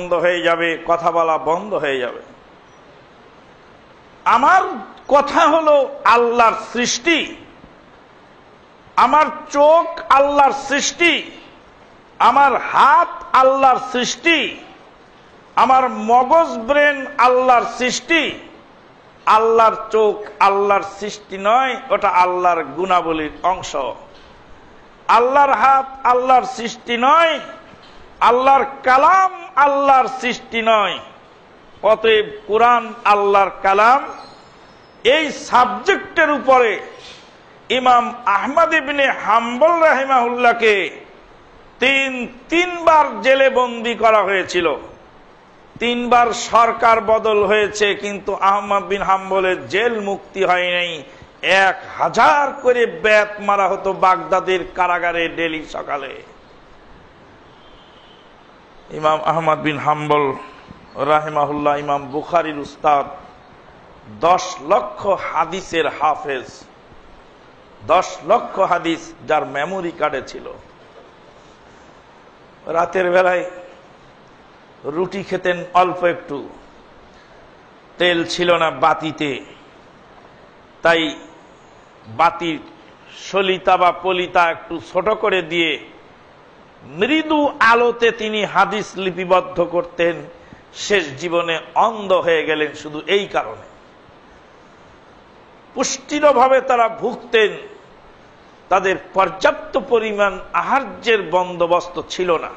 বন্ধ হয়ে যাবে, কথা বলা বন্ধ হয়ে যাবে। আমার কথা হলো আল্লাহর সৃষ্টি। আমার চোখ আল্লাহর সৃষ্টি। আমার হাত আল্লাহর সৃষ্টি। আমার মগজ ব্রেন আল্লাহর সৃষ্টি। আল্লাহর চোখ আল্লাহর সৃষ্টি নয়, ওটা আল্লাহর গুণাবলীর অংশ। আল্লাহর হাত আল্লাহর সৃষ্টি নয় আল্লাহর কালাম আল্লাহর সৃষ্টি নয়। অতএব কোরআন আল্লাহর কালাম। এই সাবজেক্টের উপরে ইমাম আহমদ হাম্বল রাহিমাহুল্লাহকে তিন, তিনবার জেলে বন্দি করা হয়েছিল। তিনবার সরকার বদল হয়েছে, কিন্তু আহমদ বিন হাম্বলের জেল মুক্তি হয় নাই। এক হাজার করে ব্যাত মারা হতো বাগদাদের কারাগারে ডেলি সকালে। ইমাম আহমদ বিন হাম্বল, রাহেমাহুল্লাহ ইমাম বুখারির উস্তাদ, দশ লক্ষ হাদিসের হাফেজ, দশ লক্ষ হাদিস যার মেমোরি কার্ডে ছিল। রাতের বেলায় রুটি খেতেন অল্প একটু, তেল ছিল না বাতিতে, তাই বাতির সলিতা বা পলিতা একটু ছোট করে দিয়ে মৃদু আলোতে তিনি হাদিস লিপিবদ্ধ করতেন, শেষ জীবনে অন্ধ হয়ে গেলেন শুধু এই কারণে। পুষ্টিরভাবে তারা ভুগতেন, তাদের পর্যাপ্ত পরিমাণ আহার্যের বন্দোবস্ত ছিল না।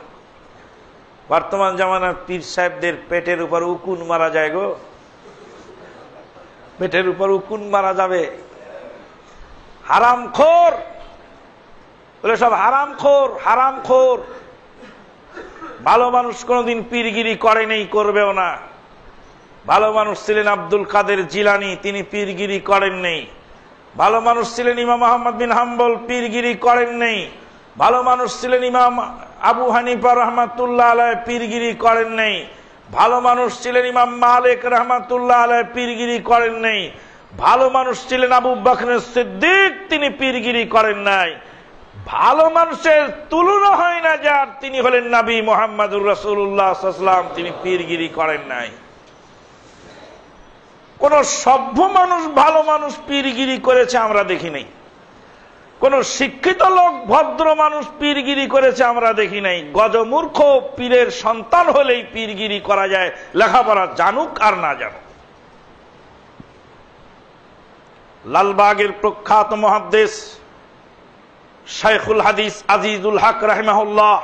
বর্তমান জামানার পীর সাহেবদের পেটের উপর উকুন মারা যায় গো। পেটের উপর উকুন মারা যাবে। হারাম খোর বলে, সব হারাম খোর হারাম খোর ভালো মানুষ কোনদিন পীরগিরি করে নেই, করবেও না। ভালো মানুষ ছিলেন আব্দুল কাদের জিলানি, তিনি পীরগিরি করেন নেই। ভালো মানুষ ছিলেন ইমাম আহমদ বিন হাম্বল, পীরগিরি করেন নেই। ভালো মানুষ ছিলেন ইমাম আবু হানিফা রহমাতুল্লাহ আলায় পীরগিরি করেন নেই। ভালো মানুষ ছিলেন ইমাম মালিক রহমাতুল্লাহ আলায় পীরগিরি করেন নেই। ভালো মানুষ ছিলেন আবু বকর সিদ্দিক, তিনি পীরগিরি করেন নাই। ভালো মানুষের তুলনা হয় না যার। তিনি হলেন নাবী মোহাম্মদুর রসুল্লাহাম তিনি পীরগিরি করেন নাই। কোন সভ্য মানুষ, ভালো মানুষ পীরগিরি করেছে আমরা দেখি নাই। কোন শিক্ষিত লোক, ভদ্র মানুষ পীরগিরি করেছে আমরা দেখি নাই। গজমূর্খ পীরের সন্তান হলেই পীরগিরি করা যায়। লেখাপড়া জানুক আর না জানুক। লালবাগের প্রখ্যাত মহাদ্দেশ শাইখুল হাদিস আজিজুল হক রাহমাহুল্লাহ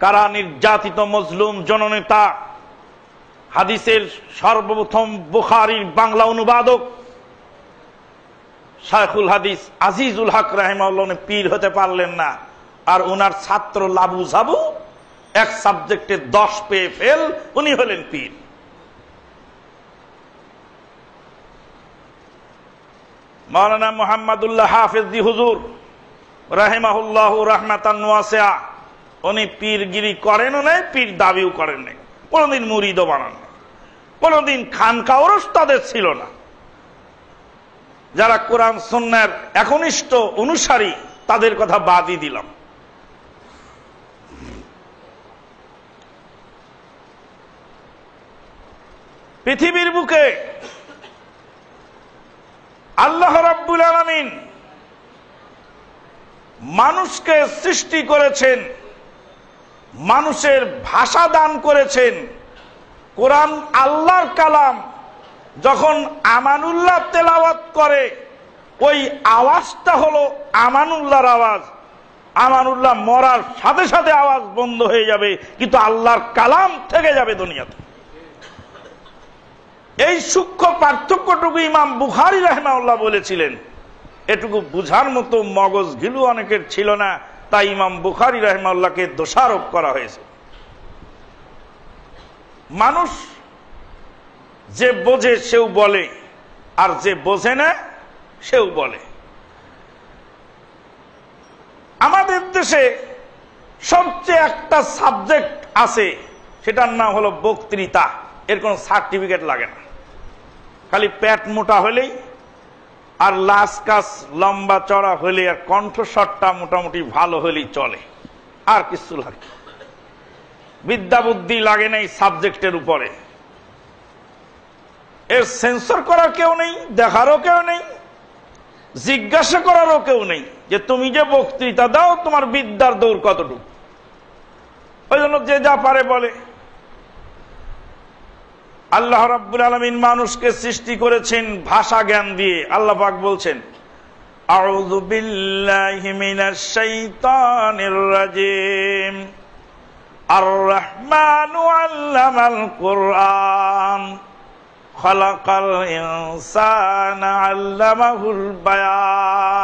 কারা নির্যাতিত মজলুম জননেতা, হাদিসের সর্বপ্রথম বুখারির বাংলা অনুবাদক, শাইখুল হাদিস আজিজুল হক রাহেমাউল্লাহ পীর হতে পারলেন না, আর ওনার ছাত্র লাবু জাবু এক সাবজেক্টে দশ পেয়ে ফেল, উনি হলেন পীর। মৌলানা মোহাম্মদুল্লাহ হাফেজি হুজুর রাহেমাহুল্লাহ রহমাতান উনি পীরগিরি করেনও নাই, পীর দাবিও করেন নাই। কোনদিন মুরিদও বানান কোনদিন খানকাওরস তাদের ছিল না। যারা কোরআন একনিষ্ঠ অনুসারী, তাদের কথা বাদই দিলাম। পৃথিবীর বুকে আল্লাহ রাব্বুল আলমিন মানুষকে সৃষ্টি করেছেন, মানুষের ভাষা দান করেছেন। কোরআন আল্লাহর কালাম যখন আমানুল্লাহ তেলাওয়াত করে, ওই আওয়াজটা হলো আমানুল্লাহর আওয়াজ। আমানুল্লাহ মরার সাথে সাথে আওয়াজ বন্ধ হয়ে যাবে, কিন্তু আল্লাহর কালাম থেকে যাবে দুনিয়াতে। এই সূক্ষ্ম পার্থক্যটুকু ইমাম বুখারি রহমাউল্লাহ বলেছিলেন এটুকু বুঝার মতো মগজ ঘিলু অনেকের ছিল না, তাই ইমাম বুখারি রহমাউল্লাহকে দোষারোপ করা হয়েছে। মানুষ যে বোঝে সেও বলে, আর যে বোঝে না সেও বলে। আমাদের দেশে সবচেয়ে একটা সাবজেক্ট আছে, সেটার নাম হলো বক্তৃতা। এর কোন সার্টিফিকেট লাগে না। খালি প্যাট মোটা হলেই আর লাস কাজ লম্বা চড়া হলে আর কণ্ঠস্বরটা মোটামুটি ভালো হলেই চলে। আর কিছু লাগে। বিদ্যা বুদ্ধি লাগে নাই সাবজেক্টের উপরে। এর সেন্সর করার কেউ নেই, দেখারও কেউ নেই, জিজ্ঞাসা করারও কেউ নেই যে তুমি যে বক্তৃতা দাও, তোমার বিদ্যার দৌড় কতটুকু? ওই জন্য যে যা পারে বলে। আল্লাহ রাব্বুল আলমিন মানুষকে সৃষ্টি করেছেন ভাষা জ্ঞান দিয়ে। আল্লাহ পাক বলছেন আর রহমান আল্লামাল কোরআন। খলাকাল ইনসান আল্লামাহুল বায়ান।